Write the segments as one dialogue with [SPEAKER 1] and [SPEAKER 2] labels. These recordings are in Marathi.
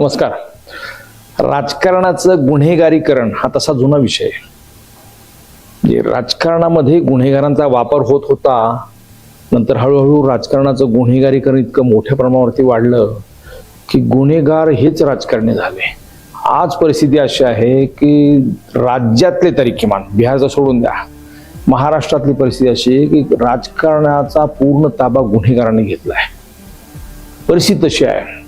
[SPEAKER 1] नमस्कार. राजकारणाचं गुन्हेगारीकरण हा तसा जुना विषय आहे. म्हणजे राजकारणामध्ये गुन्हेगारांचा वापर होत होता नंतर हळूहळू राजकारणाचं गुन्हेगारीकरण इतकं मोठ्या प्रमाणावरती वाढलं की गुन्हेगार हेच राजकारणी झाले. आज परिस्थिती अशी आहे की राज्यातले तरी किमान बिहारचं सोडून द्या महाराष्ट्रातली परिस्थिती अशी आहे की राजकारणाचा पूर्ण ताबा गुन्हेगारांनी घेतला आहे. परिस्थिती तशी आहे.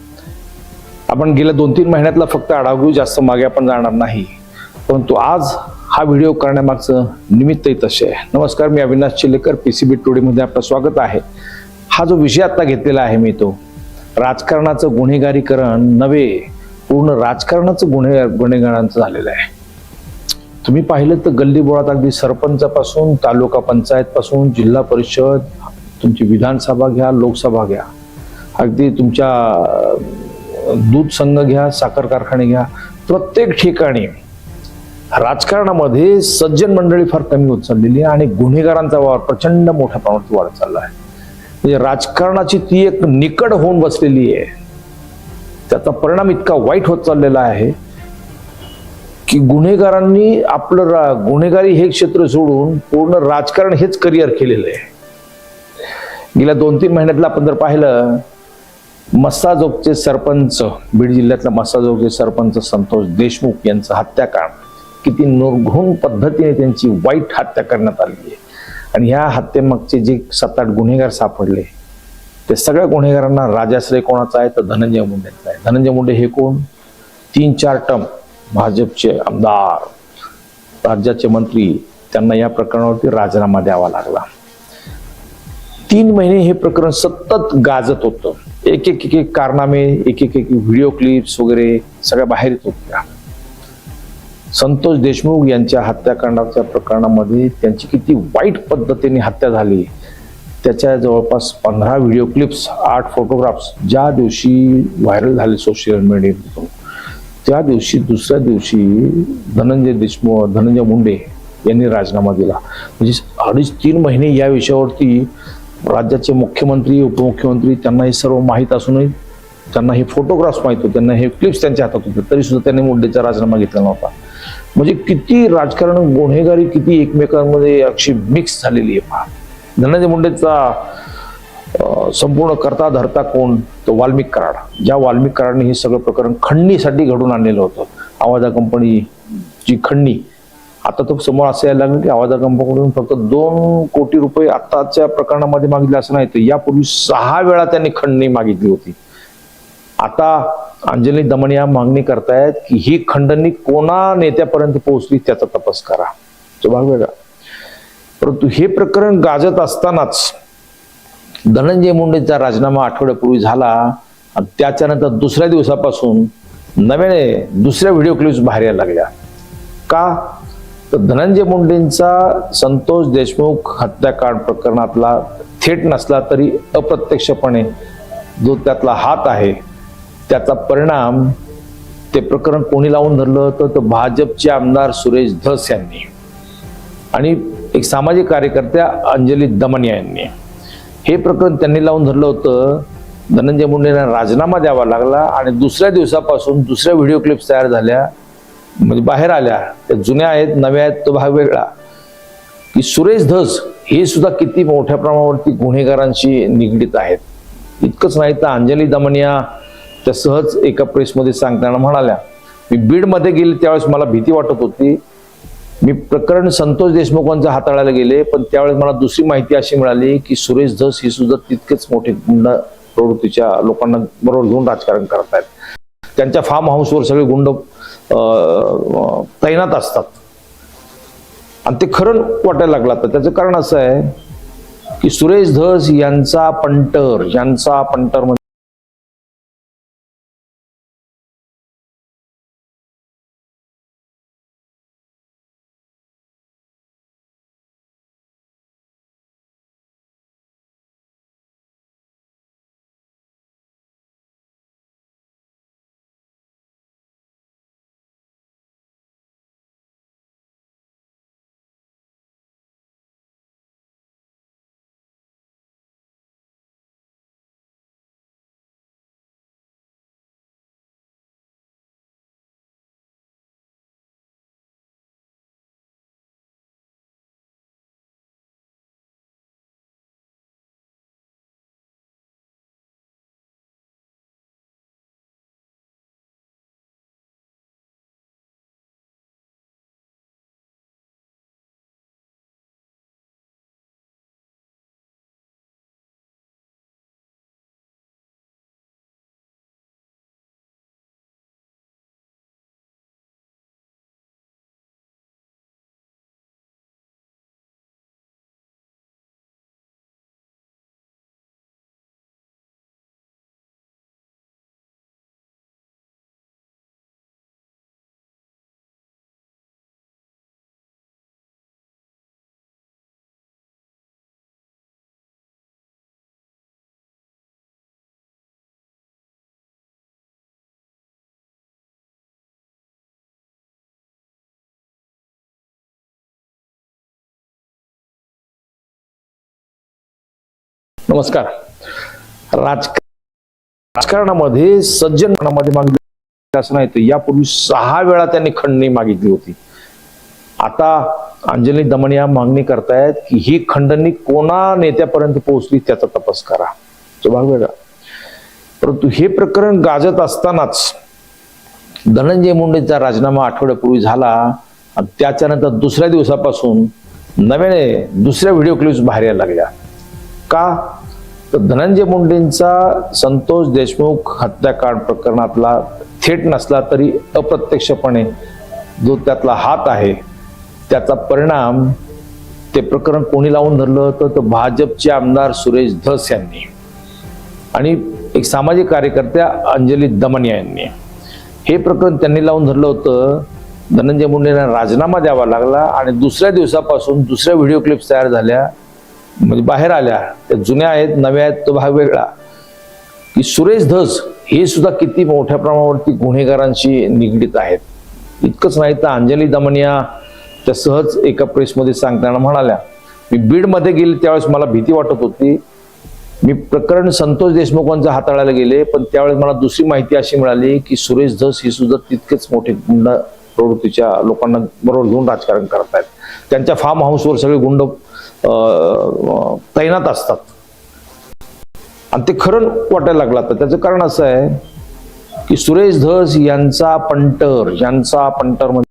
[SPEAKER 1] आपण गेल्या दोन तीन महिन्यातला फक्त आढावा घेऊ जास्त मागे आपण जाणार नाही. परंतु आज हा व्हिडिओ करण्यामागचं निमित्तही तसे आहे. नमस्कार मी Avinash Chilekar P C B टुडेमध्ये आपलं स्वागत आहे. हा जो विषय आता घेतलेला आहे मी तो राजकारणाचं गुन्हेगारीकरण नव्हे पूर्ण राजकारणाचं गुन्हे गुन्हेगारांचं झालेलं आहे. तुम्ही पाहिलं तर गल्ली बोळात अगदी सरपंचापासून तालुका पंचायतपासून जिल्हा परिषद तुमची विधानसभा घ्या लोकसभा घ्या. अगदी तुमच्या दूध संघ घ्या साखर कारखाने घ्या प्रत्येक ठिकाणी राजकारणामध्ये सज्जन मंडळी फार कमी होत चाललेली आहे आणि गुन्हेगारांचा वावर प्रचंड मोठ्या प्रमाणात वाढत चालला आहे. म्हणजे राजकारणाची ती एक निकड होऊन बसलेली आहे. त्याचा परिणाम इतका वाईट होत चाललेला आहे की गुन्हेगारांनी आपलं रा गुन्हेगारी हे क्षेत्र सोडून पूर्ण राजकारण हेच करिअर केलेलं आहे. गेल्या दोन तीन महिन्यातलं आपण जर पाहिलं मस्साजोगचे सरपंच बीड जिल्ह्यातल्या मस्साजोगचे सरपंच संतोष देशमुख यांचं हत्याकांड. किती निर्घुण पद्धतीने त्यांची वाईट हत्या करण्यात आली आहे. आणि ह्या हत्येमागचे जे सात आठ गुन्हेगार सापडले ते सगळ्या गुन्हेगारांना राजाश्रय कोणाचा आहे तर धनंजय मुंडेचा आहे. धनंजय मुंडे हे कोण? तीन चार टर्म भाजपचे आमदार. राज्याचे मंत्री त्यांना या प्रकरणावरती राजीनामा द्यावा लागला. तीन महिने हे प्रकरण सतत गाजत होतं. एक एक एक एक कारनामे एक एक एक व्हिडिओ क्लिप्स वगैरे सगळ्या बाहेर येत. होत्या संतोष देशमुख यांच्या हत्याकांडाच्या प्रकरणामध्ये त्यांची किती वाईट पद्धतीने हत्या झाली. त्याच्या जवळपास पंधरा व्हिडिओ क्लिप्स आठ फोटोग्राफ्स ज्या दिवशी व्हायरल झाले सोशल मीडियावरून त्या दिवशी दुसऱ्या दिवशी धनंजय देशमुख धनंजय मुंडे यांनी राजीनामा दिला. म्हणजे अडीच तीन महिने या विषयावरती राज्याचे मुख्यमंत्री उपमुख्यमंत्री त्यांना हे सर्व माहीत असूनही त्यांना हे फोटोग्राफ्स माहीत होते त्यांना हे क्लिप्स त्यांच्या हातात होते तरी सुद्धा त्यांनी मुंडेचा राजीनामा घेतला नव्हता. म्हणजे किती राजकारण गुन्हेगारी किती एकमेकांमध्ये अशी मिक्स झालेली आहे पहा. धनंजय मुंडेचा संपूर्ण करता धरता कोण? तो वाल्मिक कराड. ज्या वाल्मिक कराडने हे सगळं प्रकरण खंडणीसाठी घडून आणलेलं होतं. आवाजा कंपनीची खंडणी. आता तो समोर असं यायला लागलं की आवाजा कंपनीकडून फक्त दोन कोटी रुपये आताच्या प्रकरणामध्ये मागितले असं नाही तर यापूर्वी सहा वेळा त्यांनी खंडणी मागितली होती. आता अंजली दमनिया मागणी करतायत की ही खंडणी कोणा नेत्यापर्यंत पोहोचली त्याचा तपास करा. तो भाग वेगळा. परंतु हे प्रकरण गाजत असतानाच धनंजय मुंडेचा राजीनामा आठवड्यापूर्वी झाला आणि त्याच्यानंतर दुसऱ्या दिवसापासून नव्याने दुसऱ्या व्हिडिओ क्लिप्स बाहेर यायला लागल्या. का? तर धनंजय मुंडेंचा संतोष देशमुख हत्याकांड प्रकरणातला थेट नसला तरी अप्रत्यक्षपणे जो त्यातला हात आहे त्याचा परिणाम ते प्रकरण कोणी लावून धरलं होतं तर भाजपचे आमदार सुरेश धस यांनी आणि एक सामाजिक कार्यकर्त्या अंजली दमनिया यांनी. हे प्रकरण त्यांनी लावून धरलं होतं धनंजय मुंडेंना राजीनामा द्यावा लागला आणि दुसऱ्या दिवसापासून दुसऱ्या व्हिडिओ क्लिप्स तयार झाल्या म्हणजे बाहेर आल्या त्या जुन्या आहेत नव्या आहेत तो भाग वेगळा. की सुरेश धस हे सुद्धा किती मोठ्या प्रमाणावरती गुन्हेगारांशी निगडीत आहेत. इतकंच नाही तर अंजली दमनिया त्या सहज एका प्रेसमध्ये सांगताना म्हणाल्या मी बीडमध्ये गेले त्यावेळेस मला भीती वाटत होती. मी प्रकरण संतोष देशमुखांचा हाताळायला गेले पण त्यावेळेस मला दुसरी माहिती अशी मिळाली की सुरेश धस ही सुद्धा तितकेच मोठे गुंड प्रवृत्तीच्या लोकांना बरोबर घेऊन राजकारण करत आहेत त्यांच्या फार्म हाऊसवर सगळे गुंड तैनात असतात. आणि ते खरं वाटायला लागलं तर त्याचं कारण असं आहे की सुरेश धस यांचा पंटर यांचा पंटर म्हणजे नमस्कार. राजकार राजकारणामध्ये सज्जनपणामध्ये मागणी असं नाही तर यापूर्वी सहा वेळा त्यांनी खंडणी मागितली होती. आता अंजली दमनिया मागणी करतायत की ही खंडणी कोणा नेत्यापर्यंत पोहोचली त्याचा तपास करा. तो भाग वेगळा. परंतु हे प्रकरण गाजत असतानाच धनंजय मुंडेचा राजीनामा आठवड्यापूर्वी झाला आणि त्याच्यानंतर दुसऱ्या दिवसापासून नव्याने दुसऱ्या व्हिडिओ क्लिप्स बाहेर यायला लागल्या. का? तर धनंजय मुंडेंचा संतोष देशमुख हत्याकांड प्रकरणातला थेट नसला तरी अप्रत्यक्षपणे जो त्यातला हात आहे त्याचा परिणाम ते प्रकरण कोणी लावून धरलं होतं तर भाजपचे आमदार सुरेश धस यांनी आणि एक सामाजिक कार्यकर्त्या अंजली दमनिया यांनी. हे प्रकरण त्यांनी लावून धरलं होतं धनंजय मुंडेंना राजीनामा द्यावा लागला आणि दुसऱ्या दिवसापासून दुसऱ्या व्हिडिओ क्लिप्स तयार झाल्या. म्हणजे बाहेर आल्या त्या जुन्या आहेत नव्या आहेत तो भाग वेगळा. की सुरेश धस हे सुद्धा किती मोठ्या प्रमाणावरती गुन्हेगारांशी निगडीत आहेत. इतकंच नाही तर अंजली दमनिया त्या सहज एका प्रेसमध्ये सांगताना म्हणाल्या मी बीडमध्ये गेले त्यावेळेस मला भीती वाटत होती. मी प्रकरण संतोष देशमुखांचा हाताळायला गेले पण त्यावेळेस मला दुसरी माहिती अशी मिळाली की सुरेश धस ही सुद्धा तितकेच मोठे गुंड प्रवृत्तीच्या लोकांना बरोबर घेऊन राजकारण करत आहेत त्यांच्या फार्म हाऊसवर सगळे गुंड तैनात असतात. आणि ते खरं वाटायला लागलं तर त्याचं कारण असं आहे की सुरेश धस यांचा पंटर यांचा पंटर म्हणजे